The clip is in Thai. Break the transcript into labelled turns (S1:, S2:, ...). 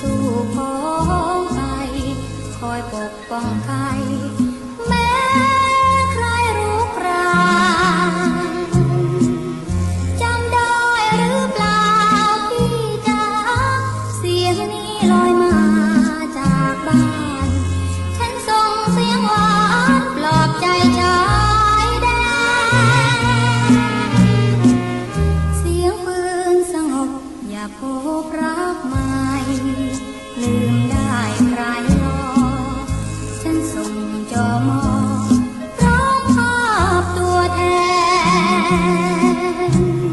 S1: สู่พ้องไปคอยปกป้องใคร จอมอพร้อมภาพตัวแทน